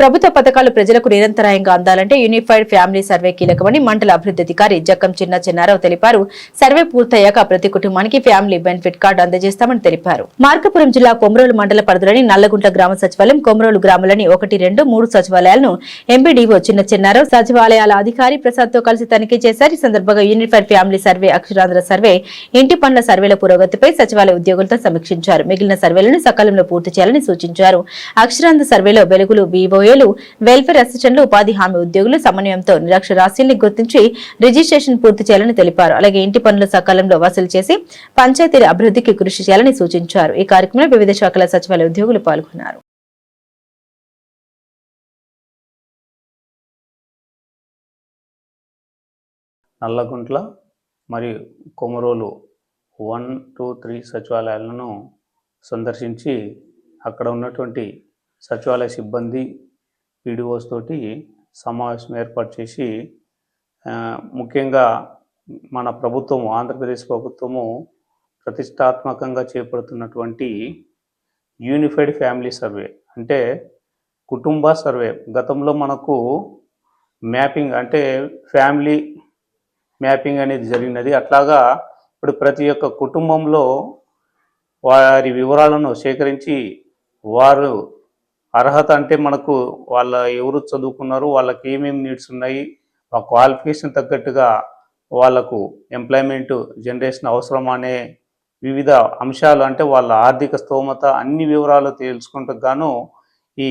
ప్రభుత్వ పథకాలు ప్రజలకు నిరంతరాయంగా అందాలంటే యూనిఫైడ్ ఫ్యామిలీ సర్వే కీలకమని మండల అభివృద్ధి అధికారి జక్కం చిన్న చిన్నారావు తెలిపారు. సర్వే పూర్తయ్యాక ప్రతి కుటుంబానికి ఫ్యామిలీ బెనిఫిట్ కార్డు అందజేస్తామని తెలిపారు. మార్కపురం జిల్లా కొమరోలు మండల పరిధిలోని నల్లగుంట గ్రామ సచివాలయం కొమరోలు గ్రామాలని ఒకటి రెండు మూడు సచివాలయాలను ఎంబీడీఓ చిన్న చిన్నారావు సచివాలయాల అధికారి ప్రసాద్తో కలిసి తనిఖీ చేశారు. ఈ సందర్భంగా unified family survey Aksharandhra survey ఇంటి పనుల సర్వేల పురోగతిపై సచివాలయ ఉద్యోగులతో సమీక్షించారు. మిగిలిన సర్వేలను సకాలంలో పూర్తి చేయాలని సూచించారు. అక్షరాంధ్ర సర్వేలో వెలుగులు బీఓఏలు వెల్ఫేర్ అసిస్టెంట్లు ఉపాధి హామీ ఉద్యోగులు సమన్వయంతో నిరక్షరాస్యుల్ని గుర్తించి రిజిస్ట్రేషన్ పూర్తి చేయాలని తెలిపారు. అలాగే ఇంటి పనులు సకాలంలో వసూలు చేసి పంచాయతీల అభివృద్ధికి కృషి చేయాలని సూచించారు. ఈ కార్యక్రమంలో వివిధ శాఖల సచివాలయ ఉద్యోగులు పాల్గొన్నారు. నల్లగుంట్ల మరియు కొమరోలు వన్ టూ త్రీ సచివాలయాలను సందర్శించి అక్కడ ఉన్నటువంటి సచివాలయ సిబ్బంది పీడిఓస్ తోటి సమావేశం ఏర్పాటు చేసి ముఖ్యంగా మన ప్రభుత్వం ఆంధ్రప్రదేశ్ ప్రభుత్వము ప్రతిష్టాత్మకంగా చేపడుతున్నటువంటి యూనిఫైడ్ ఫ్యామిలీ సర్వే. అంటే కుటుంబ సర్వే. గతంలో మనకు మ్యాపింగ్ అంటే ఫ్యామిలీ మ్యాపింగ్ అనేది జరిగినది. అట్లాగా ఇప్పుడు ప్రతి ఒక్క కుటుంబంలో వారి వివరాలను సేకరించి వారు అర్హత అంటే మనకు వాళ్ళ ఎవరు చదువుకున్నారు వాళ్ళకి ఏమేమి నీడ్స్ ఉన్నాయి ఆ క్వాలిఫికేషన్ తగ్గట్టుగా వాళ్ళకు ఎంప్లాయ్మెంట్ జనరేషన్ అవసరం అనే వివిధ అంశాలు అంటే వాళ్ళ ఆర్థిక స్తోమత అన్ని వివరాలు తెలుసుకుంటూ గాను ఈ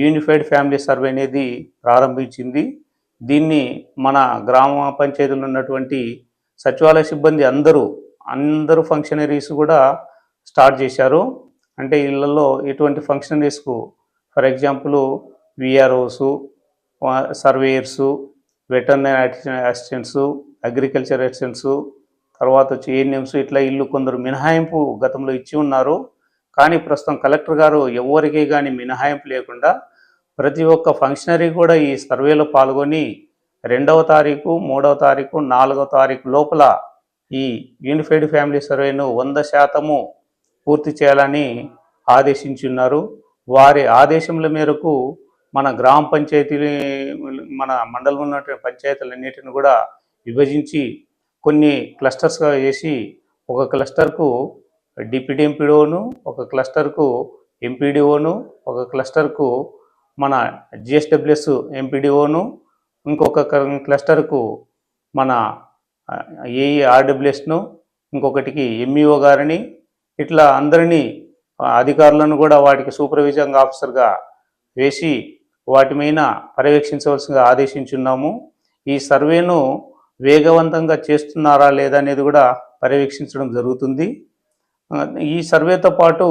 యూనిఫైడ్ ఫ్యామిలీ సర్వే అనేది ప్రారంభించింది. దీన్ని మన గ్రామ పంచాయతీలో ఉన్నటువంటి సచివాలయ సిబ్బంది అందరూ అందరూ ఫంక్షనరీస్ కూడా స్టార్ట్ చేశారు. అంటే ఇళ్ళలో ఎటువంటి ఫంక్షనరీస్కు for example VROs surveyors veterinary assistants agriculture assistants తర్వాత వచ్చి ఏఎన్ఎంస్ ఇట్లా ఇల్లు కొందరు మినహాయింపు గతంలో ఇచ్చి ఉన్నారు. కానీ ప్రస్తుతం కలెక్టర్ గారు ఎవరికి కానీ మినహాయింపు లేకుండా ప్రతి ఒక్క ఫంక్షనరీ కూడా ఈ సర్వేలో పాల్గొని రెండవ తారీఖు మూడవ తారీఖు నాలుగవ తారీఖు లోపల ఈ యూనిఫైడ్ ఫ్యామిలీ సర్వేను వంద శాతము పూర్తి చేయాలని ఆదేశించున్నారు. వారి ఆదేశముల మేరకు మన గ్రామ పంచాయతీ మన మండలం ఉన్నటువంటి పంచాయతీలన్నిటిని కూడా విభజించి కొన్ని క్లస్టర్స్గా చేసి ఒక క్లస్టర్కు డిప్యూటీ ఎంపీడీఓను ఒక క్లస్టర్కు ఎంపీడీఓను ఒక క్లస్టర్కు మన జిఎస్డబ్ల్యూఎస్ ఎంపీడీఓను ఇంకొక క్లస్టర్కు మన ఏఈ ఆర్డబ్ల్యూఎస్ను ఇంకొకటికి ఎంఈఓ గారిని ఇట్లా అందరినీ అధికారులను కూడా వాటికి సూపర్విజన్ ఆఫీసర్గా వేసి వాటి మీద పర్యవేక్షించవలసిందిగా ఆదేశించున్నాము. ఈ సర్వేను వేగవంతంగా చేస్తున్నారా లేదా అనేది కూడా పర్యవేక్షించడం జరుగుతుంది. ఈ సర్వేతో పాటు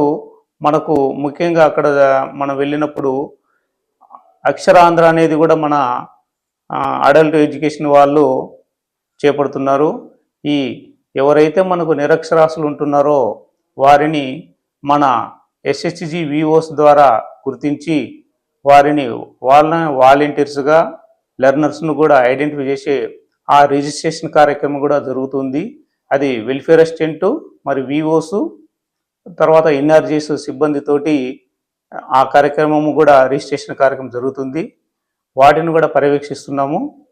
మనకు ముఖ్యంగా అక్కడ మనం వెళ్ళినప్పుడు అక్షరాంధ్ర అనేది కూడా మన అడల్ట్ ఎడ్యుకేషన్ వాళ్ళు చేపడుతున్నారు. ఈ ఎవరైతే మనకు నిరక్షరాస్యులు ఉంటున్నారో వారిని మన ఎస్హెచ్జి విఓస్ ద్వారా గుర్తించి వారిని వాళ్ళ వాలంటీర్స్గా లెర్నర్స్ను కూడా ఐడెంటిఫై చేసే ఆ రిజిస్ట్రేషన్ కార్యక్రమం కూడా జరుగుతుంది. అది వెల్ఫేర్ అసిస్టెంటు మరి విఓస్ తర్వాత ఎన్ఆర్జీస్ సిబ్బందితోటి ఆ కార్యక్రమము కూడా రిజిస్ట్రేషన్ కార్యక్రమం జరుగుతుంది. వాటిని కూడా పర్యవేక్షిస్తున్నాము.